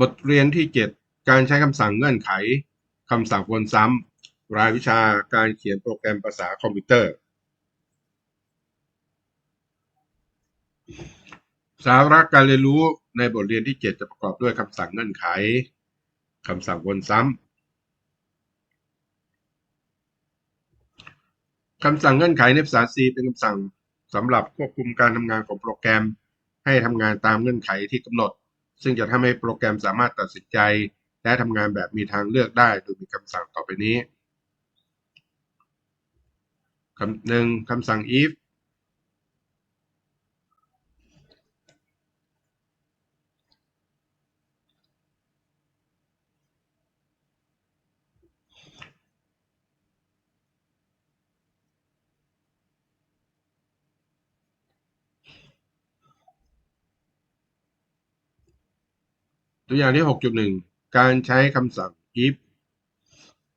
บทเรียนที่ 7 การใช้คำสั่งเงื่อนไขคำสั่งวนซ้ำรายวิชาการเขียนโปรแกรมภาษาคอมพิวเตอร์ สาระการเรียนรู้ในบทเรียนที่ 7 จะประกอบด้วยคำสั่งเงื่อนไขคำสั่งวนซ้ำคำสั่งเงื่อนไขในภาษา C เป็นคำสั่งสำหรับควบคุมการทำงานของโปรแกรม ให้ทำงานตามเงื่อนไขที่กำหนด ซึ่งจะทำให้โปรแกรมสามารถตัดสินใจและทำงานแบบมีทางเลือกได้โดยมีคำสั่งต่อไปนี้คำหนึ่งคำสั่ง if ตัวอย่างที่ 6.1 การใช้คำสั่ง if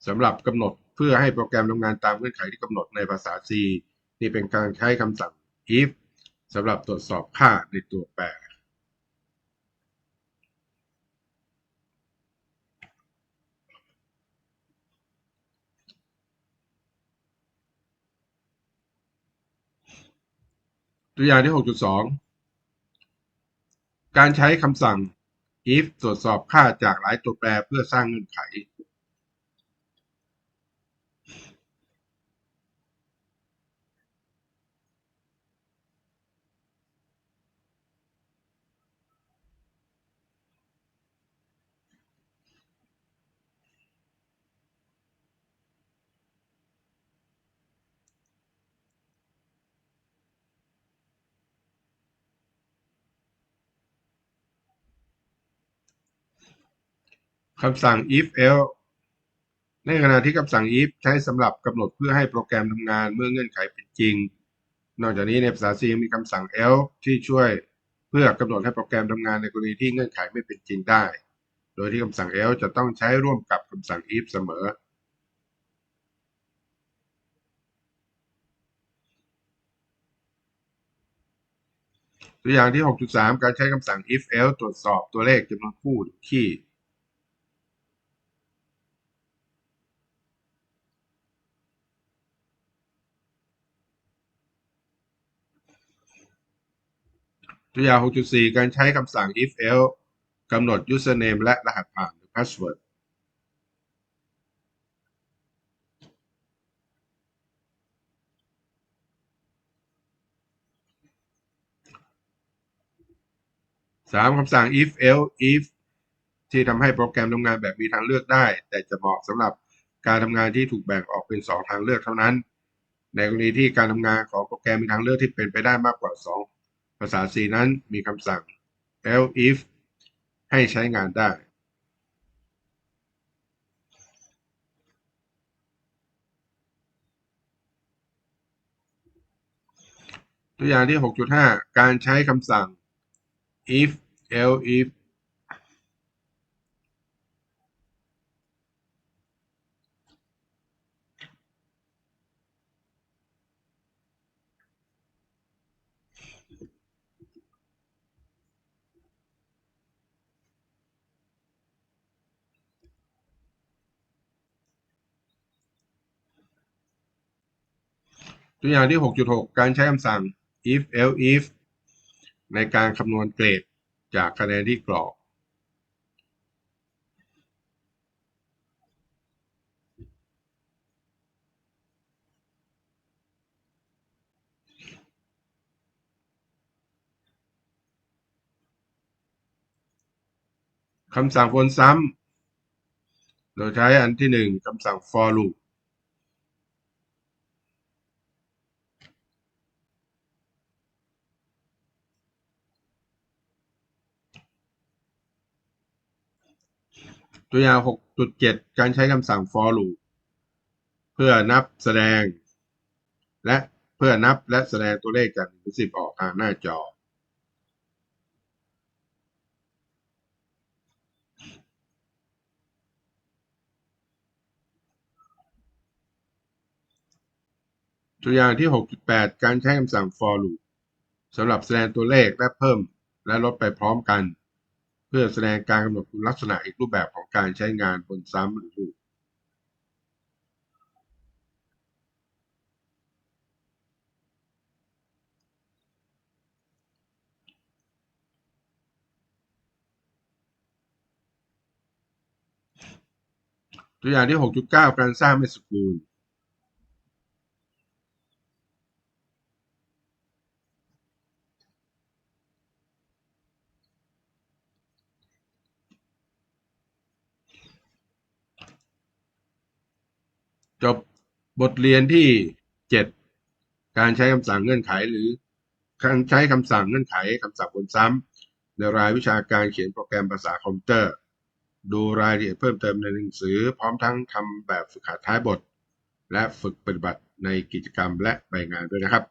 สำหรับกำหนดเพื่อให้โปรแกรมทำงานตามเงื่อนไขที่กำหนดในภาษา C นี่เป็นการใช้คำสั่ง if สำหรับตรวจสอบค่าในตัวแปร ตัวอย่างที่ 6.2 การใช้คำสั่ง if ตรวจสอบค่าจากหลายตัวแปรเพื่อสร้างเงื่อนไข คำสั่ง if else ในขณะที่คำสั่ง if ใช้สำหรับกำหนดเพื่อให้โปรแกรมทำงานเมื่อเงื่อนไขเป็นจริง นอกจากนี้ในภาษา C ยังมีคำสั่ง else ที่ช่วยเพื่อกำหนดให้โปรแกรมทำงานในกรณีที่เงื่อนไขไม่เป็นจริงได้ โดยที่คำสั่ง else จะต้องใช้ร่วมกับคำสั่ง if เสมอตัวอย่างที่ 6.3 การใช้คำสั่ง if else ตรวจสอบตัวเลขจำนวนคู่ห ตัวอย่าง 6.4 การใช้คำสั่ง if else กำหนด username และรหัสผ่านหรือ password สามคำสั่ง if else if ที่ทำให้โปรแกรมทำงานแบบมีทางเลือกได้ แต่จะเหมาะสำหรับการทำงานที่ถูกแบ่งออกเป็น 2 ทางเลือกเท่านั้น ในกรณีที่การทำงานของโปรแกรมมีทางเลือกที่เป็นไปได้มากกว่า 2 ภาษา C นั้นมีคำสั่ง else if ให้ใช้งานได้ ตัวอย่างที่ 6.5 การใช้คำสั่ง if else if ตัวอย่างที่ 6.6 การใช้คำสั่ง if else if ในการคำนวณเกรดจากคะแนนที่กรอก คำสั่งวนซ้ำ โดยใช้อันที่หนึ่งคำสั่ง for loop ตัวอย่าง 6.7 การใช้คำสั่ง for loop เพื่อนับแสดง และเพื่อนับและแสดงตัวเลขจาก1ถึง10 ออกทางหน้าจอ ตัวอย่างที่ 6.8 การใช้คำสั่ง for loop สำหรับแสดงตัวเลขและเพิ่มและลดไปพร้อมกัน เพื่อแสดงการกำหนดคุณลักษณะอีกรูปแบบของการใช้งานบนซ้ำหรือลูปตัวอย่างที่ 6.9 การสร้างเมสกูล จบบทเรียนที่ 7 การใช้คำสั่งเงื่อนไข หรือการใช้คำสั่งเงื่อนไขคำสั่งวนซ้ำในรายวิชาการเขียนโปรแกรมภาษาคอมพิวเตอร์ ดูรายละเอียดเพิ่มเติมในหนังสือ พร้อมทั้งทำแบบฝึกหัดท้ายบท และฝึกปฏิบัติในกิจกรรมและใบงานด้วยนะครับ